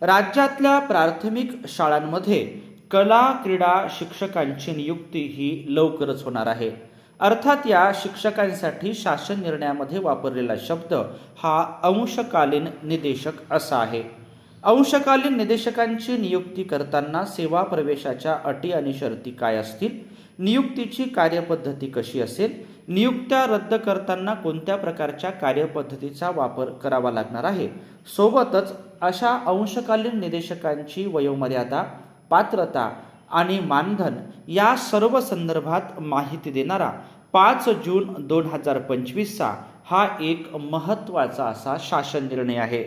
राज्यातल्या प्राथमिक शाळांमध्ये कला क्रीडा शिक्षकांची नियुक्ती ही लवकरच होणार आहे. अर्थात या शिक्षकांसाठी शासन निर्णयामध्ये वापरलेला शब्द हा अंशकालीन निदेशक असा आहे. अंशकालीन निदेशकांची नियुक्ती करताना सेवा प्रवेशाच्या अटी आणि शर्ती काय असतील? नियुक्तीची कार्यपद्धती कशी असेल? नियुक्त्या रद्द करताना कोणत्या प्रकारच्या कार्यपद्धतीचा वापर करावा लागणार आहे? सोबतच अशा अंशकालीन निदेशकांची वयोमर्यादा पात्रता आणि मानधन या सर्व संदर्भात माहिती देणारा पाच जून दोन हजार पंचवीसचा हा एक महत्त्वाचा असा शासन निर्णय आहे.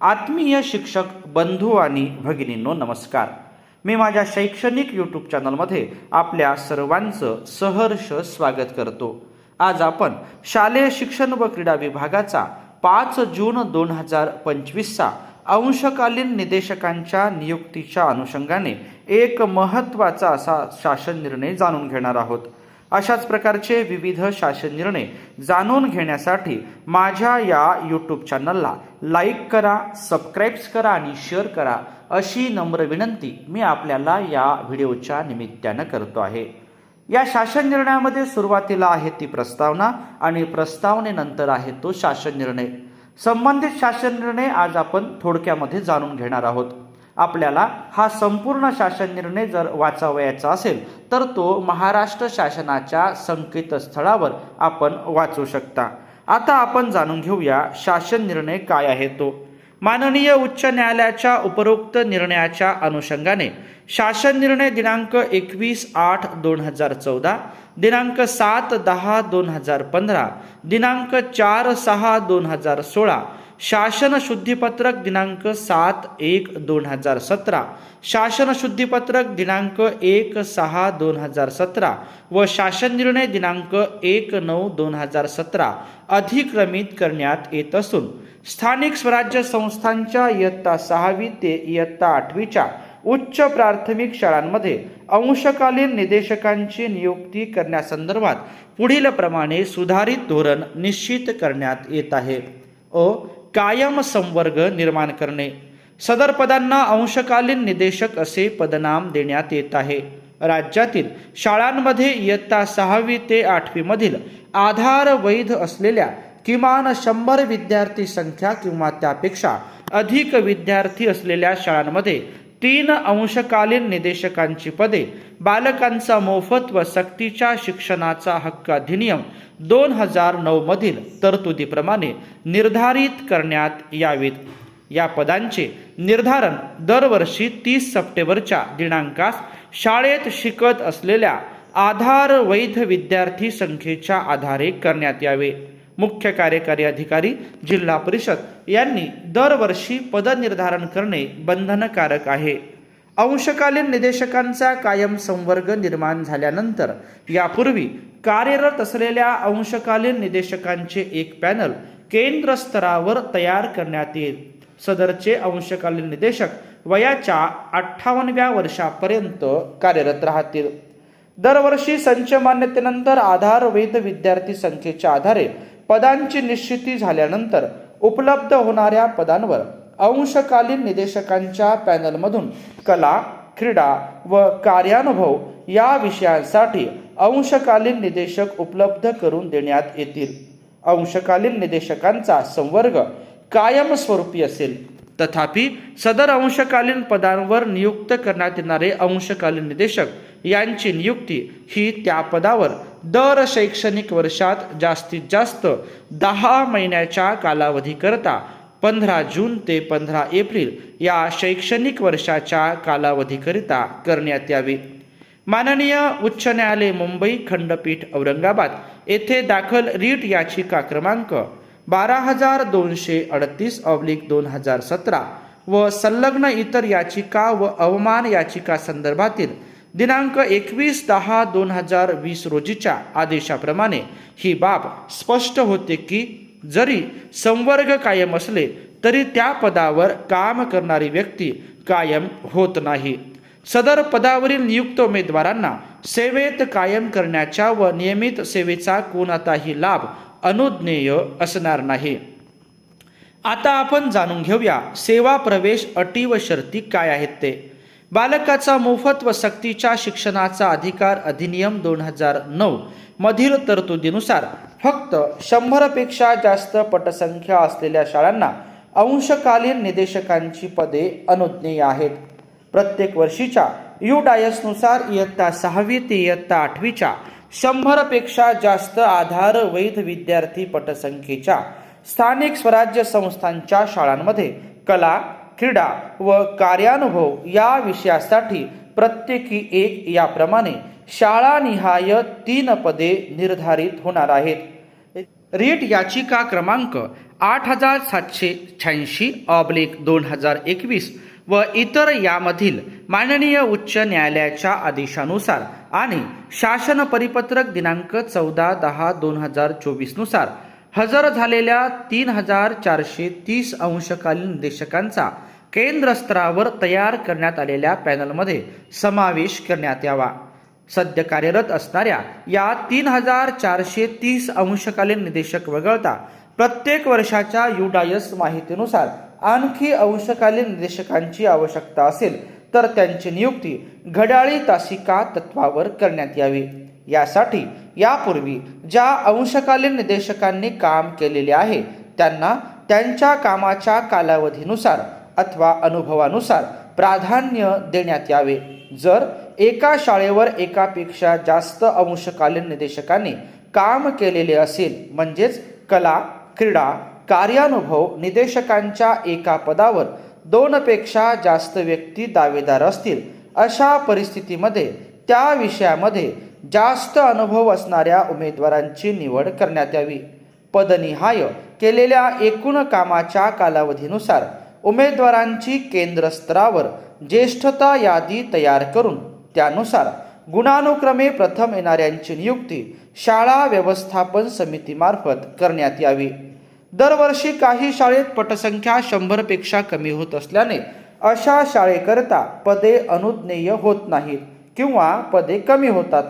आत्मीय शिक्षक बंधू आणि भगिनींनो नमस्कार. मी माझ्या शैक्षणिक यूट्यूब चॅनलमध्ये आपल्या सर्वांचं सहर्ष स्वागत करतो. आज आपण शालेय शिक्षण व क्रीडा विभागाचा पाच जून दोन हजार पंचवीसचा अंशकालीन निदेशकांच्या नियुक्तीच्या अनुषंगाने एक महत्त्वाचा असा शासन निर्णय जाणून घेणार आहोत. अशाच प्रकारचे विविध शासन निर्णय जाणून घेण्यासाठी माझ्या या यूट्यूब चॅनलला लाईक करा सबस्क्राईब्स करा आणि शेअर करा अशी नम्र विनंती मी आपल्याला या व्हिडिओच्या निमित्तानं करतो आहे. या शासन निर्णयामध्ये सुरुवातीला आहे ती प्रस्तावना आणि प्रस्तावनेनंतर आहे तो शासन निर्णय. संबंधित शासन निर्णय आज आपण थोडक्यामध्ये जाणून घेणार आहोत. आपल्याला हा संपूर्ण शासन निर्णय जर वाचावयाचा असेल तर तो महाराष्ट्र शासनाच्या संकेतस्थळावर आपण वाचू शकता. आता आपण जाणून घेऊया शासन निर्णय काय आहे तो. माननीय उच्च न्यायालयाच्या उपरोक्त निर्णयाच्या अनुषंगाने शासन निर्णय दिनांक एकवीस आठ दोन हजार चौदा दिनांक सात दहा दोन हजार पंधरा दिनांक चार सहा दोन हजार सोळा शासन शुद्धीपत्रक दिनांक सात एक दोन हजार सतरा. शासन शुद्धीपत्रक दिनांक एक सहा दोन हजार सतरा व शासन निर्णय दिनांक एक नऊ दोन हजार सतरा अधिक्रमित करण्यात येत असून स्थानिक स्वराज्य संस्थांच्या इयत्ता सहावी ते इयत्ता आठवीच्या उच्च प्राथमिक शाळांमध्ये अंशकालीन निदेशकांची नियुक्ती करण्यासंदर्भात पुढील प्रमाणे सुधारित धोरण निश्चित करण्यात येत आहे. अ. कायम संवर्ग निर्माण करणे. सदर पदांना अंशकालीन निदेशक असे पदनाम देण्यात येत आहे. राज्यातील शाळांमध्ये इयत्ता सहावी ते आठवीमधील आधार वैध असलेल्या किमान शंभर विद्यार्थी संख्या किंवा त्यापेक्षा अधिक विद्यार्थी असलेल्या शाळांमध्ये तीन अंशकालीन निदेशकांची पदे बालकांचा मोफत व सक्तीच्या शिक्षणाचा हक्क अधिनियम दोन हजार नऊ मधील तरतुदीप्रमाणे निर्धारित करण्यात यावीत. या पदांचे निर्धारण दरवर्षी तीस सप्टेंबरच्या दिनांकास शाळेत शिकत असलेल्या आधार वैध विद्यार्थी संख्येच्या आधारे करण्यात यावे. मुख्य कार्यकारी अधिकारी जिल्हा परिषद यांनी दरवर्षी पदनिर्धारण करणे बंधनकारक आहे. अंशकालीन निदेशकांचा कायम संवर्ग निर्माण झाल्यानंतर यापूर्वी कार्यरत असलेल्या अंशकालीन निदेशकांचे एक पॅनल केंद्र स्तरावर तयार करण्यात येईल. सदरचे अंशकालीन निदेशक वयाच्या अठ्ठावन्नव्या वर्षापर्यंत कार्यरत राहतील. दरवर्षी संच मान्यतेनंतर आधार वैध विद्यार्थी संख्येच्या आधारे पदांची निश्चिती झाल्यानंतर उपलब्ध होणाऱ्या पदांवर अंशकालीन निदेशकांच्या पॅनलमधून कला क्रीडा व कार्यानुभव या विषयांसाठी अंशकालीन निदेशक उपलब्ध करून देण्यात येतील. अंशकालीन निदेशकांचा संवर्ग कायमस्वरूपी असेल. तथापि सदर अंशकालीन पदांवर नियुक्त करण्यात येणारे अंशकालीन निदेशक यांची नियुक्ती ही त्या पदावर दर शैक्षणिक वर्षात जास्तीत जास्त दहा महिन्याच्या कालावधीकरता पंधरा जून ते पंधरा एप्रिल या शैक्षणिक वर्षाच्या कालावधीकरिता करण्यात यावी. माननीय उच्च न्यायालय मुंबई खंडपीठ औरंगाबाद येथे दाखल रीट याचिका क्रमांक बारा हजार दोनशे अडतीस ऑब्लिक दोन हजार सतरा व संलग्न इतर याचिका व अवमान याचिका संदर्भातील दिनांक एकवीस दहा दोन हजार वीस रोजीच्या आदेशाप्रमाणे ही बाब स्पष्ट होते की जरी संवर्ग कायम असले तरी त्या पदावर काम करणारी व्यक्ती कायम होत नाही. सदर पदावरील नियुक्त उमेदवारांना सेवेत कायम करण्याच्या व नियमित सेवेचा कोणताही लाभ अनुज्ञेय असणार नाही. आता आपण जाणून घेऊया सेवा प्रवेश अटी व शर्ती काय आहेत ते. बालकाचा मोफत व सक्तीच्या शिक्षणाचा अधिकार अधिनियम दोन हजार नऊ मधील तरतुदीनुसार फक्त शंभरपेक्षा जास्त पटसंख्या असलेल्या शाळांना अंशकालीन निदेशकांची पदे अनुज्ञेय आहेत. प्रत्येक वर्षीच्या यू डायसनुसार इयत्ता सहावी ते इयत्ता आठवीच्या शंभरपेक्षा जास्त आधार वैध विद्यार्थी पटसंख्येच्या स्थानिक स्वराज्य संस्थांच्या शाळांमध्ये कला क्रीडा व कार्यानुभव या विषयासाठी प्रत्येकी एक याप्रमाणे शाळानिहाय तीन पदे निर्धारित होणार आहेत. रीट याचिका क्रमांक आठ हजार सातशे शहाऐंशी ऑब्लिक दोन हजार एकवीस व इतर यामधील माननीय उच्च न्यायालयाच्या आदेशानुसार आणि शासन परिपत्रक दिनांक चौदा दहा दोन हजार चोवीसनुसार हजर झालेल्या तीन हजार चारशे तीस अंशकालीन निदेशकांचा केंद्रस्तरावर तयार करण्यात आलेल्या पॅनलमध्ये समावेश करण्यात यावा. सध्या कार्यरत असणाऱ्या या तीन हजार चारशे तीस अंशकालीन निदेशक वगळता प्रत्येक वर्षाच्या युडायस माहितीनुसार आणखी अंशकालीन निदेशकांची आवश्यकता असेल तर त्यांची नियुक्ती घड्याळी तासिका तत्वावर करण्यात यावी. यासाठी यापूर्वी ज्या अंशकालीन निदेशकांनी काम केलेले आहे त्यांना त्यांच्या कामाच्या कालावधीनुसार अथवा अनुभवानुसार प्राधान्य देण्यात यावे. जर एका शाळेवर एकापेक्षा जास्त अंशकालीन निदेशकांनी काम केलेले असेल म्हणजेच कला क्रीडा कार्यानुभव निदेशकांच्या एका पदावर दोनपेक्षा जास्त व्यक्ती दावेदार असतील अशा परिस्थितीमध्ये त्या विषयामध्ये जास्त अनुभव असणाऱ्या उमेदवारांची निवड करण्यात यावी. पदनिहाय केलेल्या एकूण कामाच्या कालावधीनुसार उमेदवारांची केंद्रस्तरावर ज्येष्ठता यादी तयार करून त्यानुसार गुणानुक्रमे प्रथम येणाऱ्यांची नियुक्ती शाळा व्यवस्थापन समितीमार्फत करण्यात यावी. दरवर्षी काही शाळेत पटसंख्या शंभरपेक्षा कमी होत असल्याने अशा शाळेकरता पदे अनुज्ञेय होत नाहीत किंवा पदे कमी होतात.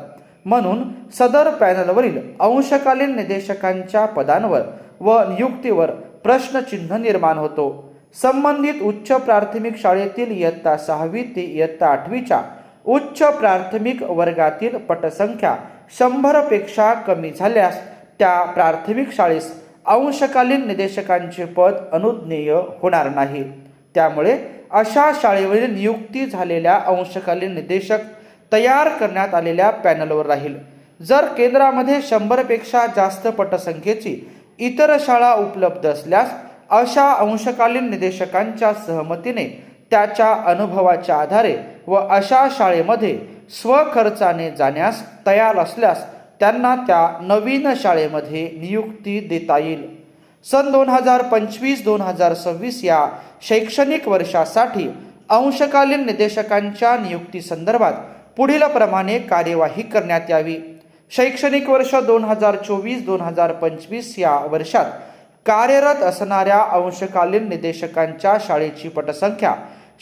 म्हणून सदर पॅनलवरील अंशकालीन निदेशकांच्या पदांवर व नियुक्तीवर प्रश्नचिन्ह निर्माण होतो. संबंधित उच्च प्राथमिक शाळेतील इयत्ता सहावी ते इयत्ता आठवीच्या उच्च प्राथमिक वर्गातील पटसंख्या शंभरपेक्षा कमी झाल्यास त्या प्राथमिक शाळेस अंशकालीन निदेशकांचे पद अनुज्ञेय होणार नाही. त्यामुळे अशा शाळेवरील नियुक्ती झालेल्या अंशकालीन निदेशक तयार करण्यात आलेल्या पॅनलवर राहील. जर केंद्रामध्ये शंभरपेक्षा जास्त पटसंख्येची इतर शाळा उपलब्ध असल्यास अशा अंशकालीन निदेशकांच्या सहमतीने त्याच्या अनुभवाच्या आधारे व अशा शाळेमध्ये स्वखर्चाने जाण्यास तयार असल्यास त्यांना त्या नवीन शाळेमध्ये नियुक्ती देता येईल. सन दोन हजार पंचवीस दोन हजार सव्वीस या शैक्षणिक वर्षासाठी अंशकालीन निदेशकांच्या नियुक्ती संदर्भात पुढील प्रमाणे कार्यवाही करण्यात यावी. शैक्षणिक वर्ष दोन हजार चोवीस दोन हजार पंचवीस या वर्षात कार्यरत असणाऱ्या अंशकालीन निदेशकांच्या शाळेची पटसंख्या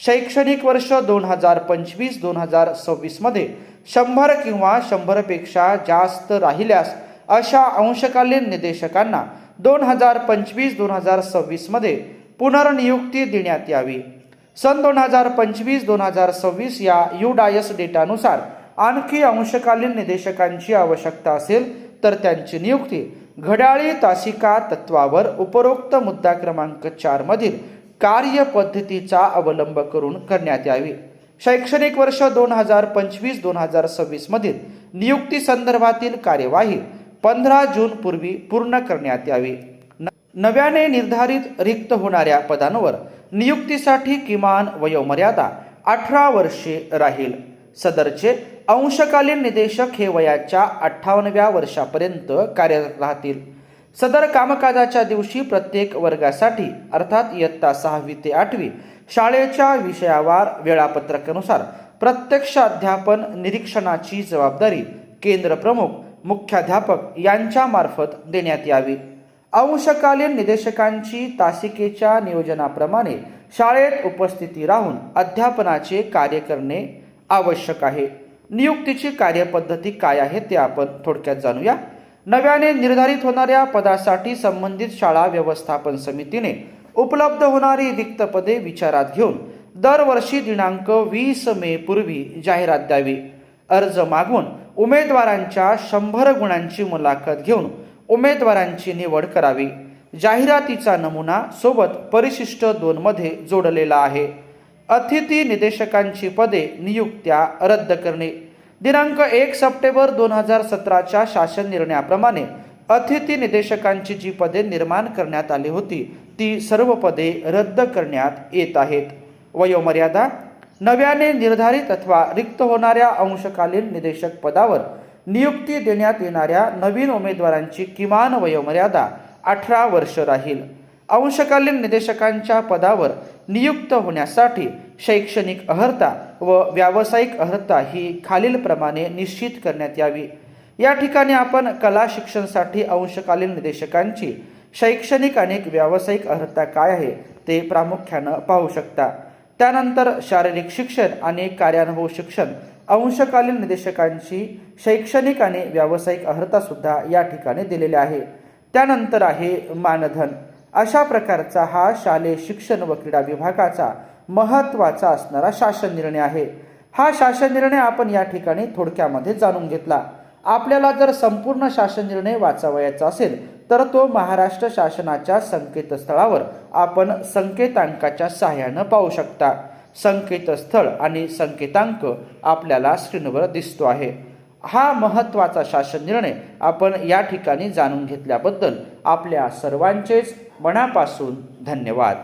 शैक्षणिक वर्ष दोन हजार पंचवीस दोन हजार सव्वीसमध्ये शंभर किंवा शंभरपेक्षा जास्त राहिल्यास अशा अंशकालीन निदेशकांना दोन हजार पंचवीस दोन हजार सव्वीसमध्ये पुनर्नियुक्ती देण्यात यावी. सन दोन हजार पंचवीस दोन हजार सव्वीस या यू डायस डेटानुसार आणखी अंशकालीन निदेशकांची आवश्यकता असेल तर त्यांची नियुक्ती घड्याळी तासिका तत्वावर उपरोक्त मुद्दा क्रमांक चार मधील कार्यपद्धतीचा अवलंब करून करण्यात यावी. शैक्षणिक वर्ष दोन हजार पंचवीस दोन हजार सव्वीस मधील नियुक्ती संदर्भातील कार्यवाही पंधरा जून पूर्वी पूर्ण करण्यात यावी. न- नव्याने निर्धारित रिक्त होणाऱ्या पदांवर नियुक्तीसाठी किमान वयोमर्यादा अठरा वर्षे राहील. सदरचे अंशकालीन निदेशक हे वयाच्या अठ्ठावन्नव्या वर्षापर्यंत कार्यरत राहतील सदर कामकाजाच्या दिवशी प्रत्येक वर्गासाठी अर्थात इयत्ता सहावी ते आठवी शाळेच्या विषयावार वेळापत्रकानुसार प्रत्यक्ष अध्यापन निरीक्षणाची जबाबदारी केंद्र प्रमुख मुख्याध्यापक यांच्या मार्फत देण्यात यावी. अंशकालीन निदेशकांची तासिकेच्या नियोजनाप्रमाणे शाळेत उपस्थिती राहून अध्यापनाचे कार्य करणे आवश्यक आहे. नियुक्तीची कार्यपद्धती काय आहे ते आपण थोडक्यात जाणूया. नव्याने निर्धारित होणाऱ्या पदासाठी संबंधित शाळा व्यवस्थापन समितीने उपलब्ध होणारी रिक्त पदे विचारात घेऊन दरवर्षी दिनांक वीस मे पूर्वी जाहिरात द्यावी. अर्ज मागून उमेदवारांच्या शंभर गुणांची मुलाखत घेऊन उमेदवारांची निवड करावी. जाहिरातीचा नमुना सोबत परिशिष्ट दोनमध्ये जोडलेला आहे. अतिथी निदेशकांची पदे नियुक्त्या रद्द करणे. दिनांक एक सप्टेंबर दोन हजार सतराच्या शासन निर्णयाप्रमाणे अतिथी निदेशकांची जी पदे निर्माण करण्यात आली होती ती सर्व पदे रद्द करण्यात येत आहेत. वयोमर्यादा नव्याने निर्धारित अथवा रिक्त होणाऱ्या अंशकालीन निदेशक पदावर नियुक्ती देण्यात येणाऱ्या नवीन उमेदवारांची किमान वयोमर्यादा अठरा वर्ष राहील. अंशकालीन निदेशकांच्या पदावर नियुक्त होण्यासाठी शैक्षणिक अर्हता व व्यावसायिक अर्हता ही खालीलप्रमाणे निश्चित करण्यात यावी. या ठिकाणी आपण कला शिक्षणसाठी अंशकालीन निदेशकांची शैक्षणिक आणि व्यावसायिक अर्हता काय आहे ते प्रामुख्यानं पाहू शकता. त्यानंतर शारीरिक शिक्षण आणि कार्यानुभव शिक्षण अंशकालीन निदेशकांची शैक्षणिक आणि व्यावसायिक अर्हतासुद्धा या ठिकाणी दिलेली आहे. त्यानंतर आहे मानधन. अशा प्रकारचा हा शालेय शिक्षण व क्रीडा विभागाचा महत्त्वाचा असणारा शासन निर्णय आहे. हा शासन निर्णय आपण या ठिकाणी थोडक्यामध्ये जाणून घेतला. आपल्याला जर संपूर्ण शासन निर्णय वाचावयाचा असेल तर तो महाराष्ट्र शासनाच्या संकेतस्थळावर आपण संकेतांकाच्या सहाय्यानं पाहू शकता. संकेतस्थळ आणि संकेतांक आपल्याला स्क्रीनवर दिसतो आहे. हा महत्त्वाचा शासन निर्णय आपण या ठिकाणी जाणून घेतल्याबद्दल आपल्या सर्वांचेच मनापासून धन्यवाद.